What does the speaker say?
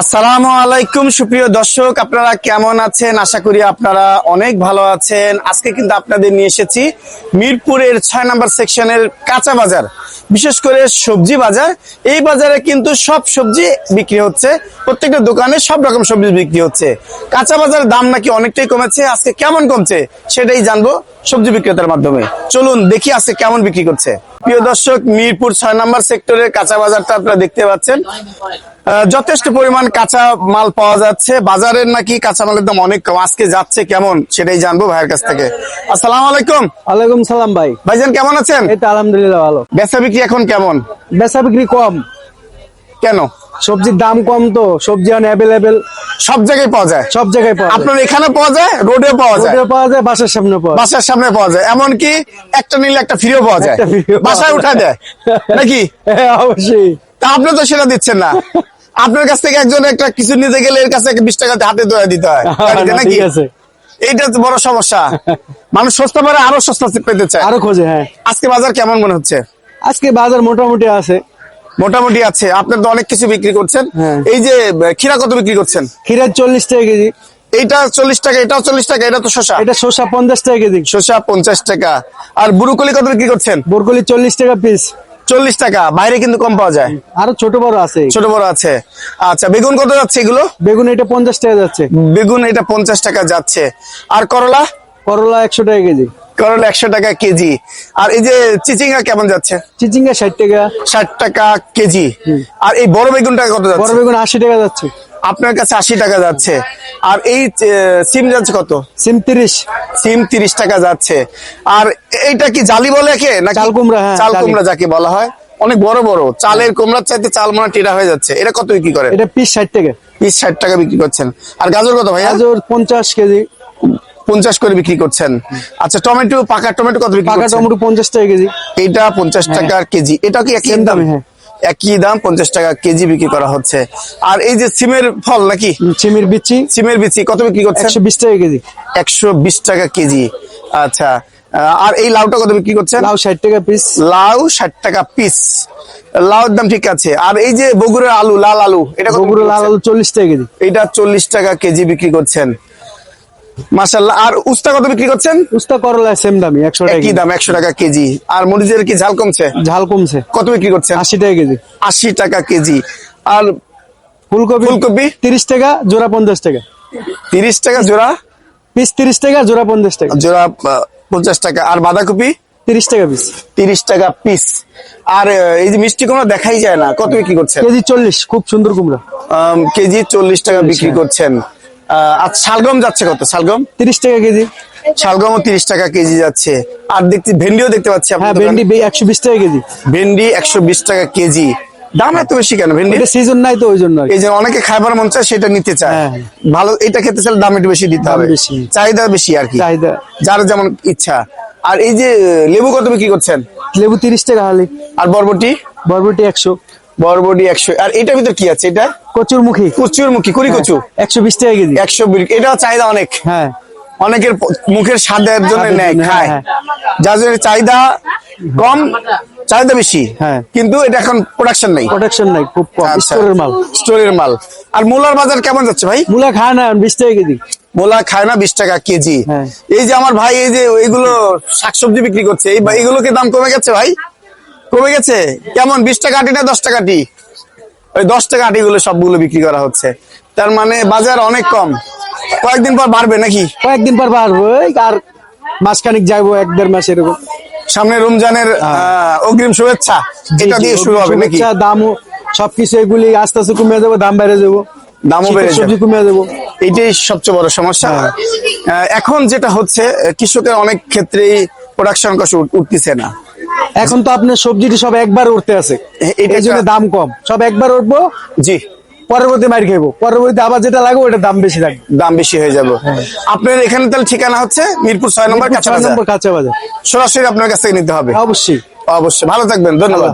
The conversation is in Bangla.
আসসালামু আলাইকুম, সুপ্রিয় দর্শক, আপনারা কেমন আছেন? আশা করি আপনারা অনেক ভালো আছেন। আজকে কিন্তু আপনাদের নিয়ে এসেছি মিরপুরের ছয় নম্বর সেকশনের কাঁচা বাজার, বিশেষ করে সবজি বাজার। এই বাজারে কিন্তু সব সবজি বিক্রি হচ্ছে, প্রত্যেকটা দোকানে সব রকম সবজি বিক্রি হচ্ছে। কাঁচা বাজারের দাম নাকি অনেকটাই কমেছে, আজকে কেমন কমছে সেটাই জানব। সবজি বিক্রেতার মাধ্যমে। চলুন দেখি আজকে কেমন বিক্রি করছে। প্রিয় দর্শক মিরপুর ছয় নম্বর সেক্টরের কাঁচা বাজারটা আপনারা দেখতে পাচ্ছেন। যথেষ্ট পরিমাণ কাঁচা মাল পাওয়া যাচ্ছে। বাজারের নাকি কাঁচা মালের দাম অনেক কম। আজকে যাচ্ছে কেমন সেটাই জানব ভাইয়ের কাছ থেকে। আসসালাম আলাইকুম। ওয়ালাইকুম সালাম ভাই। ভাইজান কেমন আছেন? এই তো আলহামদুলিল্লাহ ভালো। বেচা বিক্রি এখন কেমন? বেচা বিক্রি কম। কেন? সবজির দাম কম তো সবজি অন অ্যাভেলেবেল সব জায়গায় পাওয়া যায়? সব জায়গায় পাওয়া যায়। আপনার এখানে পাওয়া যায়? রোডে পাওয়া যায়? রোডে পাওয়া যায় বাসার সামনে পাওয়া যায়। বাসার সামনে পাওয়া যায়। এমনকি একটা নিলে একটা ফ্রিও পাওয়া যায়। বাসায় উঠা দেয়। নাকি? হ্যাঁ, অবশ্যই। তা আপনি তো সেটা দিচ্ছেন না। আপনার কাছ থেকে একজন একটা কিছু নিতে গেলে এর কাছে বিশ টাকা হাতে ধরে দিতে হয়। না, নাকি? এইটা তো বড় সমস্যা। মানুষ সস্তা পারে আরও সস্তা পেতে চায়। আরও খোঁজে হ্যাঁ। আজকে বাজার কেমন মনে হচ্ছে? আজকে বাজার মোটামুটি আছে। মোটামুটি আছে। আপনার তো অনেক কিছু বিক্রি করছেন। হ্যাঁ। এই যে খিরা কত বিক্রি করছেন? ক্ষীরের চল্লিশ টাকা কেজি। এইটা চল্লিশ টাকা এটাও চল্লিশ টাকা এটা তো শসা? এটা শসা পঞ্চাশ টাকা কেজি। শসা পঞ্চাশ টাকা। আর বুরুকলি কত বিক্রি করছেন? বরকলি চল্লিশ টাকা পিস চল্লিশ টাকা। বাইরে কিন্তু কম পাওয়া যায়। আরও ছোট বড় আছে। ছোট বড় আছে। আচ্ছা বেগুন কত যাচ্ছে এগুলো? বেগুন এটা পঞ্চাশ টাকা যাচ্ছে। বেগুন এটা পঞ্চাশ টাকা যাচ্ছে। আর করলা? করলা একশো টাকা কেজি। করলা একশো টাকা কেজি। আর এই যে চিচিঙ্গা কেমন যাচ্ছে? চিচিঙ্গা ষাট টাকা। ষাট টাকা কেজি। আর এই বড় বেগুনটা কত বড় যাচ্ছে বেগুন আশি টাকা যাচ্ছে। আপনার কাছে আশি টাকা যাচ্ছে। আর এই সিম যাচ্ছে কত? সিম তিরিশ। সিম তিরিশ টাকা যাচ্ছে। আর এইটা কি জালি বলে কে নাকি চাল কুমড়া, হ্যাঁ, চাল। কুমড়া যাকে বলা হয়। অনেক বড় বড়। চালের কুমড়ার চাইতে চাল মনে টেরা হয়ে যাচ্ছে। এটা কত বিক্রি করে এটা পিস ষাট টাকা। পিস ষাট টাকা বিক্রি করছেন। আর গাজর কত ভাইয়া? গাজর পঞ্চাশ কেজি। পঞ্চাশ করে বিক্রি করছেন। আচ্ছা টমেটো পাকা টমেটো কত বিক্রি পাকা টমেটো পঞ্চাশ টাকা কেজি। এইটা পঞ্চাশ টাকা কেজি। এটা কি একই দাম হ্যাঁ। একই দাম পঞ্চাশ টাকা কেজি বিক্রি করা হচ্ছে। আর এই যে সিমের ফল নাকি? সিমের বিচি। সিমের বিচি কত বিক্রি করছে একশো বিশ টাকা কেজি। একশো বিশ টাকা কেজি। আচ্ছা আর এই লাউটা কত বিক্রি করছেন? লাউ ষাট টাকা পিস লাউ ষাট টাকা পিস লাউর দাম ঠিক আছে। আর এই যে বগুড়ার আলু লাল আলু এটা কত বগুড়ো বিক্রি লাল আলু চল্লিশ টাকা কেজি। এটা চল্লিশ টাকা কেজি বিক্রি করছেন। মাসাল্লাহ আর উস্তা কত বিক্রি করছেন? উস্তা করলা সেম দামি একশো টাকা একই দাম একশো টাকা কেজি। আর মরিচের কি ঝাল কমছে? ঝাল কমছে। কত বিক্রি করছেন? আশি টাকা কেজি। আশি টাকা কেজি। আর ফুলকপি ফুলকপি? তিরিশ টাকা জোড়া পঞ্চাশ টাকা। তিরিশ টাকা জোড়া? পিস তিরিশ টাকা জোড়া পঞ্চাশ টাকা। জোড়া আহ, পঞ্চাশ টাকা। আর বাঁধাকপি? তিরিশ টাকা পিস। তিরিশ টাকা পিস। আর এই যে মিষ্টি কুমড়া দেখাই যায় না কত বিক্রি করছেন? কেজি চল্লিশ খুব সুন্দর কুমড়া। কেজি চল্লিশ টাকা বিক্রি করছেন। আহ, আর শালগম যাচ্ছে কত? শালগম? তিরিশ টাকা কেজি। শালগমও তিরিশ টাকা কেজি যাচ্ছে। আর দেখতে ভেন্ডিও দেখতে পাচ্ছি হ্যাঁ ভেন্ডি একশো বিশ টাকা কেজি। ভেন্ডি একশো বিশ টাকা কেজি। দাম এত বেশি কেন ভেন্ডি? সিজন নাই তো ওই জন্য এই যে অনেকে খাবার মন চায় সেটা নিতে চায়। হ্যাঁ। ভালো এটা খেতে চাইলে দাম একটু বেশি দিতে হবে। চাহিদা বেশি আর কি। চাহিদা। যার যেমন ইচ্ছা। আর এই যে লেবু কত বিক্রি করছেন? লেবু তিরিশ টাকা হালি। আর বরবটি? বরবটি একশো। বরবটি একশো আর এটার ভিতর কি আছে এটা? কচুর মুখী কচুর মুখী কুড়ি কচু। একশো বিশ টাকা কেজি। একশো এটাও চাহিদা অনেক। হ্যাঁ। অনেকের মুখের স্বাদের জন্য নেয় খায়। হ্যাঁ, যার জন্য চাহিদা কম চাহিদা বেশি। হ্যাঁ। কিন্তু এটা এখন প্রোডাকশন নেই। প্রোটেকশন নাই খুব কম আচ্ছা। স্টোরের মাল। স্টোরের মাল। আর মূলার বাজার কেমন যাচ্ছে ভাই? মূলা খায় না বিশ টাকা কেজি। মূলা খায় না বিশ টাকা কেজি। হ্যাঁ। এই যে আমার ভাই এই যে এইগুলো শাকসবজি বিক্রি করছে এই এইগুলো দাম কমে গেছে ভাই? কমে গেছে? কেমন? বিশ টাকা আটি না দশ টাকা আটি? ওই দশ টাকা আটিগুলো সবগুলো বিক্রি করা হচ্ছে। তার মানে বাজার অনেক কম। কয়েকদিন পর বাড়বে নাকি? কয়েকদিন পর এই আর মাসখানিক যাইবো এক দেড় মাস এরকম। সামনে রমজানের অগ্রিম শুভেচ্ছা। এটা দিয়ে শুরু হবে নাকি? দামও সবকিছু এগুলি আস্তে আস্তে কমে যাব দাম বেড়ে যাব। দামও বেড়ে সবজি কমে যাব এইটাই সবচেয়ে বড় সমস্যা। হ্যাঁ। এখন যেটা হচ্ছে কৃষকের অনেক ক্ষেত্রেই প্রোডাকশন কষ্ট উঠতেছে না। এখন তো আপনার সবজিটি সব একবার উঠতে আছে। এই জন্য দাম কম। সব একবার উঠবো জি। পরবর্তী মার খাইবো। পরবর্তী আবার যেটা লাগবে ওটা দাম বেশি থাকবে। দাম বেশি হয়ে যাবে। আপনার এখানে তাহলে ঠিকানা হচ্ছে মিরপুর ছয় নম্বর ছয় নম্বর কাঁচা বাজার সরাসরি আপনার কাছ থেকে নিতে হবে। অবশ্যই। অবশ্যই। ভালো থাকবেন। ধন্যবাদ।